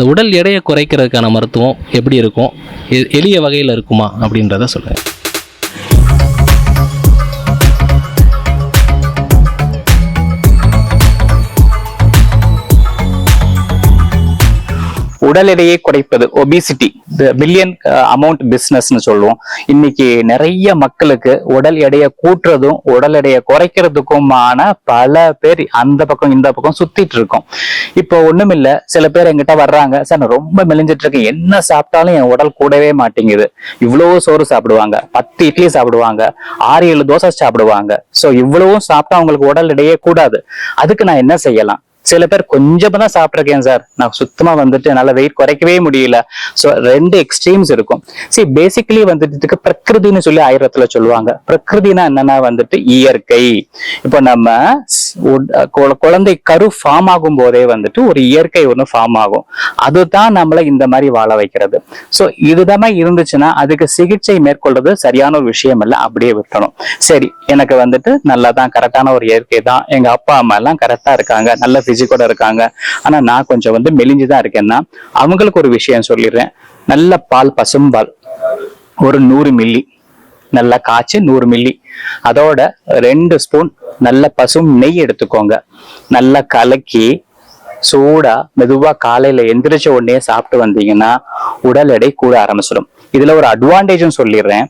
இந்த உடல் எடையை குறைக்கிறதுக்கான மருத்துவம் எப்படி இருக்கும்? எளிய வகையில் இருக்குமா அப்படின்றத சொல்லுங்கள் உடல் எடையை குறைப்பது ஒபிசிட்டி மில்லியன் அமௌண்ட் பிஸ்னஸ்னு சொல்லுவோம். இன்னைக்கு நிறைய மக்களுக்கு உடல் எடையை கூட்டுறதும் உடல் எடையை குறைக்கிறதுக்குமான பல பேர் அந்த பக்கம் இந்த பக்கம் சுத்திட்டு இருக்கோம். இப்போ ஒண்ணுமில்ல சில பேர் என்கிட்ட வர்றாங்க சார் நான் ரொம்ப மெலிஞ்சிட்டு இருக்கேன். என்ன சாப்பிட்டாலும் என் உடல் கூடவே மாட்டேங்குது. இவ்வளவு சோறு சாப்பிடுவாங்க. பத்து இட்லி சாப்பிடுவாங்க. ஆறு ஏழு தோசை சாப்பிடுவாங்க. சோ இவ்வளவும் சாப்பிட்டா அவங்களுக்கு உடல் எடையே கூடாது. அதுக்கு நான் என்ன செய்யலாம்? சில பேர் கொஞ்சமா தான் சாப்பிட்ருக்கேன் சார். நான் சுத்தமா வந்துட்டு என்னால வெயிட் குறைக்கவே முடியல. சோ ரெண்டு எக்ஸ்ட்ரீம்ஸ் இருக்கும். சரி பேசிக்கலி வந்துட்டு இதுக்கு பிரகிருதின்னு சொல்லி ஆயிரத்துல சொல்லுவாங்க. பிரகிருதினா என்னன்னா வந்துட்டு இயற்கை. இப்போ நம்ம குழந்தை கரு ஃபார்ம் ஆகும் போதே வந்துட்டு ஒரு இயற்கை ஒண்ணு ஃபார்ம் ஆகும். அதுதான் நம்மளை இந்த மாதிரி வாழ வைக்கிறது. சோ இதுதான் இருந்துச்சுன்னா அதுக்கு சிகிச்சை மேற்கொள்றது சரியான ஒரு விஷயம் இல்ல. அப்படியே விட்டணும் சரி எனக்கு வந்துட்டு நல்லா தான் கரெக்டான ஒரு இயற்கை தான். எங்க அப்பா அம்மா எல்லாம் கரெக்டா இருக்காங்க. நல்ல பிசிக்கோட இருக்காங்க. ஆனா நான் கொஞ்சம் வந்து மெலிஞ்சுதான் இருக்கேன்னா அவங்களுக்கு ஒரு விஷயம் சொல்லிடுறேன். நல்ல பால் பசும்பால் ஒரு நூறு மில்லி நல்லா காய்ச்சி நூறு மில்லி அதோட ரெண்டு ஸ்பூன் நல்ல பசும் நெய் எடுத்துக்கோங்க. நல்லா கலக்கி சூடா மெதுவா காலையில எந்திரிச்ச உடனே சாப்பிட்டு வந்தீங்கன்னா உடல் எடை கூட ஆரம்பிச்சிடும். இதுல ஒரு அட்வான்டேஜும் சொல்லிடுறேன்.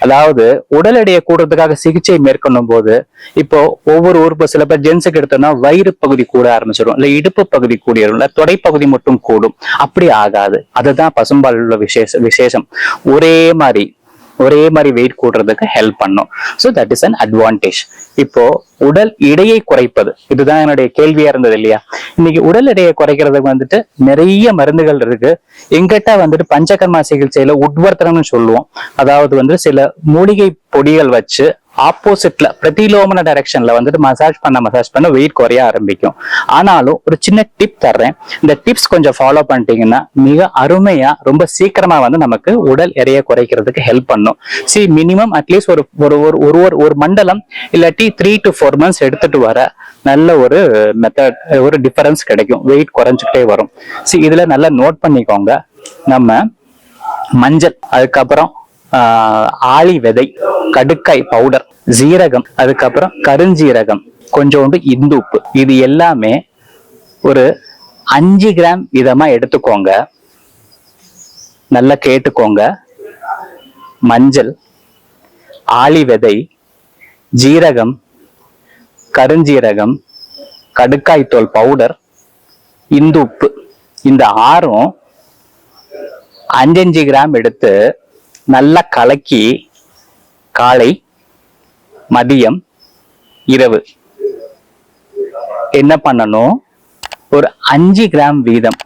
அதாவது உடல் எடையை கூடுறதுக்காக சிகிச்சை மேற்கொள்ளும் போது இப்போ ஒவ்வொரு உறுப்பு சில பேர் ஜென்ஸுக்கு எடுத்தோம்னா வயிறு பகுதி கூட ஆரம்பிச்சிடும் இல்ல இடுப்பு பகுதி கூடிடும் இல்ல தொடைப்பகுதி மட்டும் கூடும். அப்படி ஆகாது. அதுதான் பசும்பால் உள்ள விசேஷ விசேஷம். ஒரே மாதிரி ஒரே மாதிரி வெயிட் கூடுறதுக்கு ஹெல்ப் பண்ணும். So that is an advantage இப்போ உடல் எடையை குறைப்பது. இதுதான் என்னுடைய கேள்வியா இருந்தது இல்லையா? இன்னைக்கு உடல் எடையை குறைக்கிறதுக்கு வந்துட்டு நிறைய மருந்துகள் இருக்கு. எங்கிட்ட வந்துட்டு பஞ்சகர்மா சிகிச்சையில உட்வர்த்தனம்னு சொல்லுவோம். அதாவது வந்து சில மூலிகை பொடிகள் வச்சு ஆப்போசிட்ல பிரதிலோமன டைரக்ஷன்ல வந்துட்டு மசாஜ் பண்ண மசாஜ் பண்ண வெயிட் குறைய ஆரம்பிக்கும். ஆனாலும் ஒரு சின்ன டிப் தர்றேன். இந்த டிப்ஸ் கொஞ்சம் ஃபாலோ பண்ணிட்டீங்கன்னா மிக அருமையா ரொம்ப சீக்கிரமா வந்து நமக்கு உடல் எடையை குறைக்கிறதுக்கு ஹெல்ப் பண்ணும். சி மினிமம் அட்லீஸ்ட் ஒரு ஒரு ஒரு ஒரு ஒரு ஒரு மண்டலம் இல்லாட்டி த்ரீ டு ஃபோர் மந்த்ஸ் எடுத்துட்டு வர நல்ல ஒரு மெத்தட் ஒரு டிஃபரன்ஸ் கிடைக்கும். வெயிட் குறைஞ்சிக்கிட்டே வரும். சி இதுல நல்லா நோட் பண்ணிக்கோங்க. நம்ம மஞ்சள் அதுக்கப்புறம் ஆளி விதை கடுக்காய் பவுடர் ஜீரகம் அதுக்கப்புறம் கருஞ்சீரகம் கொஞ்சோண்டு இந்துப்பு இது எல்லாமே ஒரு அஞ்சு கிராம் விதமா எடுத்துக்கோங்க. நல்லா கேட்டுக்கோங்க. மஞ்சள் ஆளி விதை ஜீரகம் கருஞ்சீரகம் கடுக்காய் தோல் பவுடர் இந்துப்பு இந்த ஆறும் அஞ்சஞ்சு கிராம் எடுத்து நல்லா கலக்கி காலை மதியம் இரவு. என்ன பண்ணணும்? ஒரு அஞ்சு கிராம் வீதம்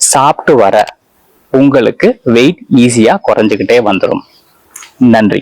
சாப்பிட்டு வர உங்களுக்கு வெயிட் ஈஸியாக குறைஞ்சுக்கிட்டே வந்துடும் நன்றி.